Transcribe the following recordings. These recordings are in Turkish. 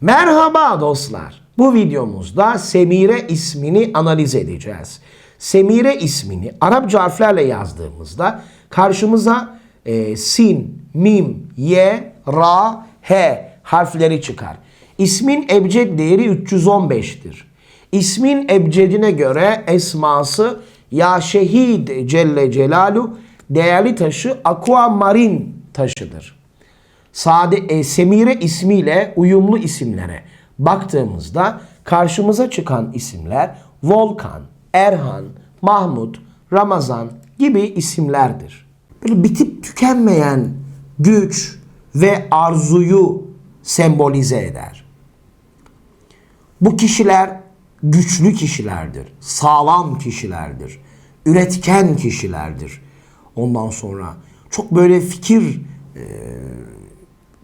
Merhaba dostlar. Bu videomuzda Semire ismini analiz edeceğiz. Semire ismini Arapça harflerle yazdığımızda karşımıza e, sin, mim, ye, ra, he harfleri çıkar. İsmin ebced değeri 315'tir. İsmin ebcedine göre esması Ya Şehid Celle Celalu değerli taşı aquamarin taşıdır. Sade e, Semire ismiyle uyumlu isimlere baktığımızda karşımıza çıkan isimler Volkan, Erhan, Mahmut, Ramazan gibi isimlerdir. Böyle bitip tükenmeyen güç ve arzuyu sembolize eder. Bu kişiler güçlü kişilerdir, sağlam kişilerdir, üretken kişilerdir. Ondan sonra çok böyle fikir e,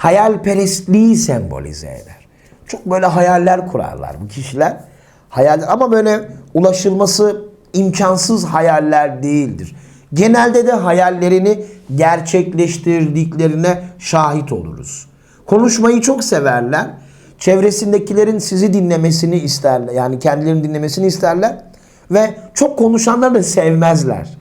Hayalperestliği sembolize eder. Çok böyle hayaller kurarlar bu kişiler. Hayaller ama böyle ulaşılması imkansız hayaller değildir. Genelde de hayallerini gerçekleştirdiklerine şahit oluruz. Konuşmayı çok severler. Çevresindekilerin sizi dinlemesini isterler. Yani kendilerini dinlemesini isterler. Ve çok konuşanları da sevmezler.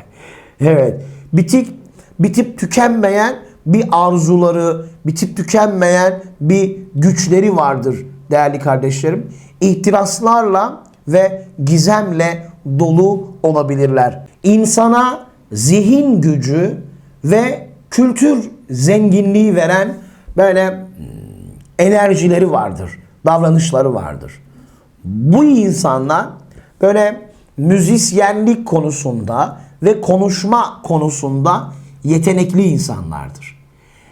evet. Bitik, bitip tükenmeyen bir arzuları, bitip tükenmeyen bir güçleri vardır değerli kardeşlerim. İhtiraslarla ve gizemle dolu olabilirler. İnsana zihin gücü ve kültür zenginliği veren böyle hmm, enerjileri vardır, davranışları vardır. Bu insanlar böyle müzisyenlik konusunda ve konuşma konusunda yetenekli insanlardır.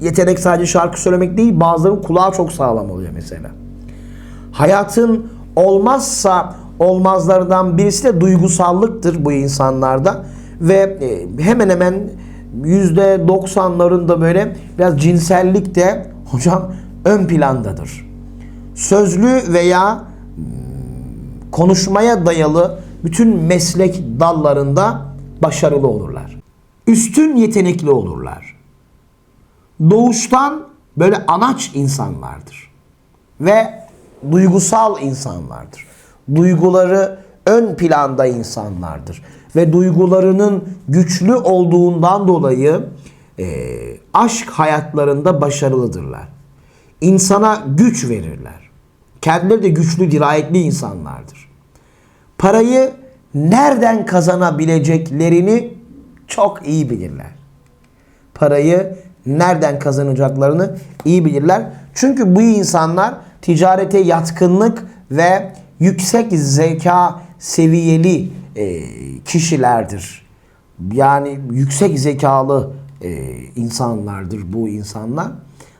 yetenek sadece şarkı söylemek değil, bazılarının kulağı çok sağlam oluyor mesela. Hayatın olmazsa olmazlardan birisi de duygusallıktır bu insanlarda ve e, hemen hemen yüzde doksanlarında böyle biraz cinsellik de hocam ön plandadır. Sözlü veya hmm, konuşmaya dayalı bütün meslek dallarında başarılı olurlar. Üstün yetenekli olurlar. Doğuştan böyle anaç insanlardır. Ve duygusal insanlardır. Duyguları ön planda insanlardır. Ve duygularının güçlü olduğundan dolayı e, aşk hayatlarında başarılıdırlar. İnsana güç verirler. Kendileri de güçlü, dirayetli insanlardır. Parayı nereden kazanabileceklerini çok iyi bilirler. Parayı nereden kazanacaklarını iyi bilirler. Çünkü bu insanlar ticarete yatkınlık ve yüksek zeka seviyeli e, kişilerdir. Yani yüksek zekalı e, insanlardır bu insanlar.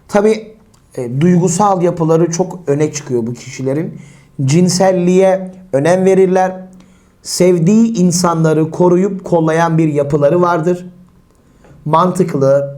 Tabi e, duygusal yapıları çok öne çıkıyor bu kişilerin. Cinselliğe önem verirler. Sevdiği insanları koruyup kollayan bir yapıları vardır. Mantıklı,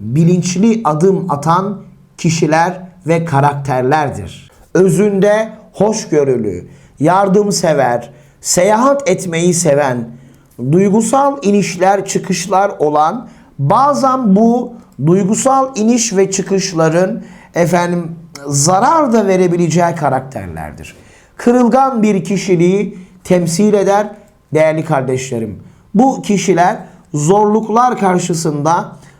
bilinçli adım atan kişiler ve karakterlerdir. Özünde hoşgörülü, yardımsever, seyahat etmeyi seven, duygusal inişler çıkışlar olan bazen bu duygusal iniş ve çıkışların efendim zarar da verebileceği karakterlerdir. Kırılgan bir kişiliği temsil eder değerli kardeşlerim. Bu kişiler zorluklar karşısında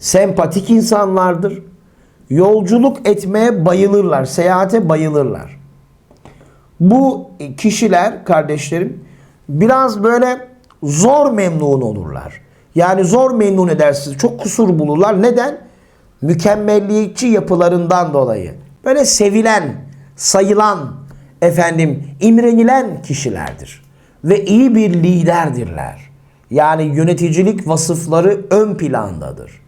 Sempatik insanlardır. Yolculuk etmeye bayılırlar. Seyahate bayılırlar. Bu kişiler kardeşlerim biraz böyle zor memnun olurlar. Yani zor memnun edersiniz. Çok kusur bulurlar. Neden? Mükemmelliyetçi yapılarından dolayı. Böyle sevilen, sayılan, efendim imrenilen kişilerdir. Ve iyi bir liderdirler. Yani yöneticilik vasıfları ön plandadır.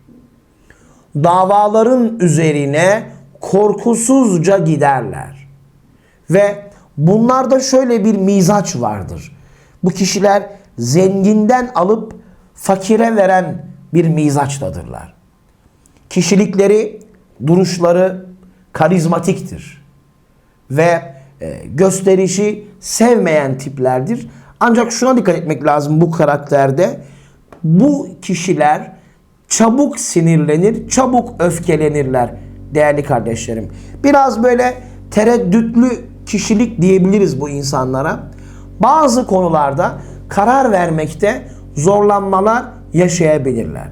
Davaların üzerine korkusuzca giderler. Ve bunlarda şöyle bir mizaç vardır. Bu kişiler zenginden alıp fakire veren bir mizaçtadırlar. Kişilikleri, duruşları karizmatiktir. Ve e, gösterişi sevmeyen tiplerdir. Ancak şuna dikkat etmek lazım bu karakterde. Bu kişiler çabuk sinirlenir, çabuk öfkelenirler değerli kardeşlerim. Biraz böyle tereddütlü kişilik diyebiliriz bu insanlara. Bazı konularda karar vermekte zorlanmalar yaşayabilirler.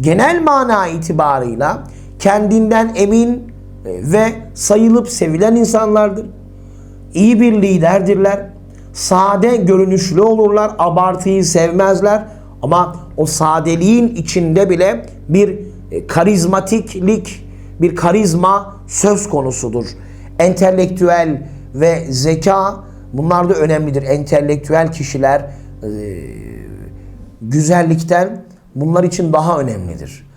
Genel mana itibarıyla kendinden emin e, ve sayılıp sevilen insanlardır. İyi bir liderdirler. Sade görünüşlü olurlar. Abartıyı sevmezler. Ama o sadeliğin içinde bile bir e, karizmatiklik, bir karizma söz konusudur. Entelektüel ve zeka bunlar da önemlidir. Entelektüel kişiler e, güzellikten bunlar için daha önemlidir.